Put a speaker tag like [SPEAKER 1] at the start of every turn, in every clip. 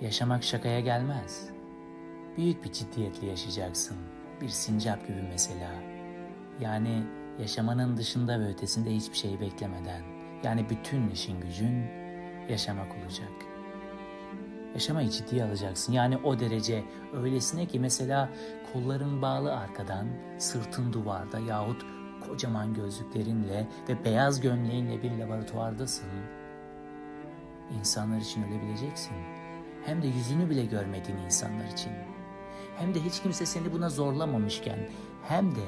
[SPEAKER 1] Yaşamak şakaya gelmez. Büyük bir ciddiyetle yaşayacaksın. Bir sincap gibi mesela. Yani yaşamanın dışında ve ötesinde hiçbir şey beklemeden. Yani bütün işin gücün yaşamak olacak. Yaşamayı ciddiye alacaksın. Yani o derece öylesine ki mesela kolların bağlı arkadan, sırtın duvarda yahut kocaman gözlüklerinle ve beyaz gömleğinle bir laboratuvardasın. İnsanlar için ölebileceksin. Hem de yüzünü bile görmediğin insanlar için. Hem de hiç kimse seni buna zorlamamışken. Hem de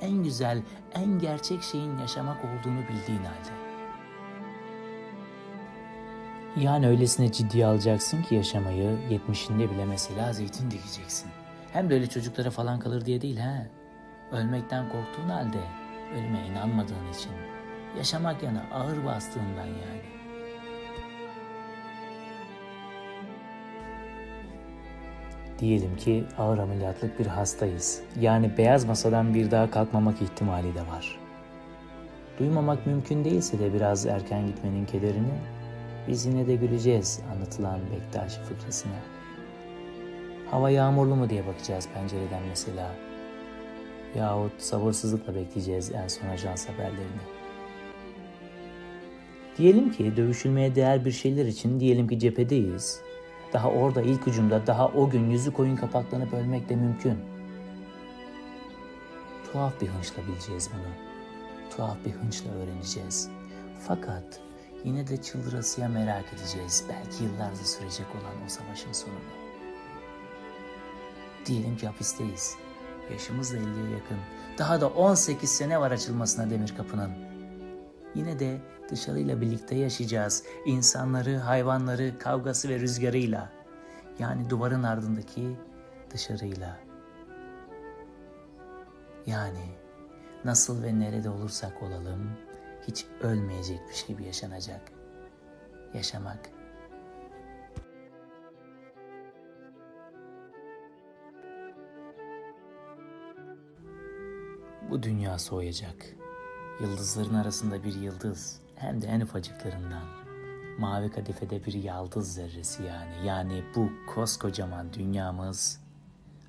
[SPEAKER 1] en güzel, en gerçek şeyin yaşamak olduğunu bildiğin halde. Yani öylesine ciddiye alacaksın ki yaşamayı, yetmişinde bile mesela zeytin dikeceksin. Hem de öyle çocuklara falan kalır diye değil ha. Ölmekten korktuğun halde, ölüme inanmadığın için. Yaşamak yana ağır bastığından yani. Diyelim ki ağır ameliyatlık bir hastayız. Yani beyaz masadan bir daha kalkmamak ihtimali de var. Duymamak mümkün değilse de biraz erken gitmenin kederini biz yine de güleceğiz anlatılan Bektaş fıkrasına. Hava yağmurlu mu diye bakacağız pencereden mesela. Yahut sabırsızlıkla bekleyeceğiz en son ajans haberlerini. Diyelim ki dövüşülmeye değer bir şeyler için diyelim ki cephedeyiz. Daha orada ilk ucumda daha o gün yüzü koyun kapaklanıp ölmek de mümkün. Tuhaf bir hınçla bileceğiz bunu. Tuhaf bir hınçla öğreneceğiz. Fakat yine de çıldırasıya merak edeceğiz belki yıllarca sürecek olan o savaşın sonunu. Diyelim ki hapisteyiz. Yaşımız da 50'ye yakın. Daha da 18 sene var açılmasına demir kapının. Yine de dışarıyla birlikte yaşayacağız. İnsanları, hayvanları, kavgası ve rüzgarıyla. Yani duvarın ardındaki dışarıyla. Yani nasıl ve nerede olursak olalım hiç ölmeyecekmiş gibi yaşanacak. Yaşamak. Bu dünya soğuyacak. Yıldızların arasında bir yıldız hem de en ufacıklarından. Mavi kadifede bir yaldız zerresi yani. Yani bu koskocaman dünyamız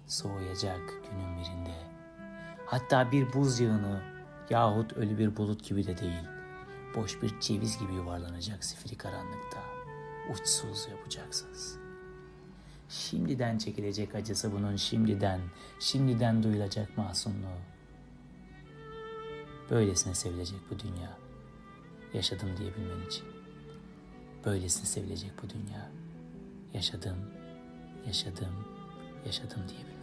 [SPEAKER 1] soğuyacak günün birinde. Hatta bir buz yığını yahut ölü bir bulut gibi de değil. Boş bir ceviz gibi yuvarlanacak sifiri karanlıkta. Uçsuz yapacaksınız. Şimdiden çekilecek acısı bunun şimdiden, şimdiden duyulacak masumluğu. Böylesine sevilecek bu dünya. Yaşadım diyebilmen için. Böylesine sevilecek bu dünya. Yaşadım, yaşadım, yaşadım diyebilmen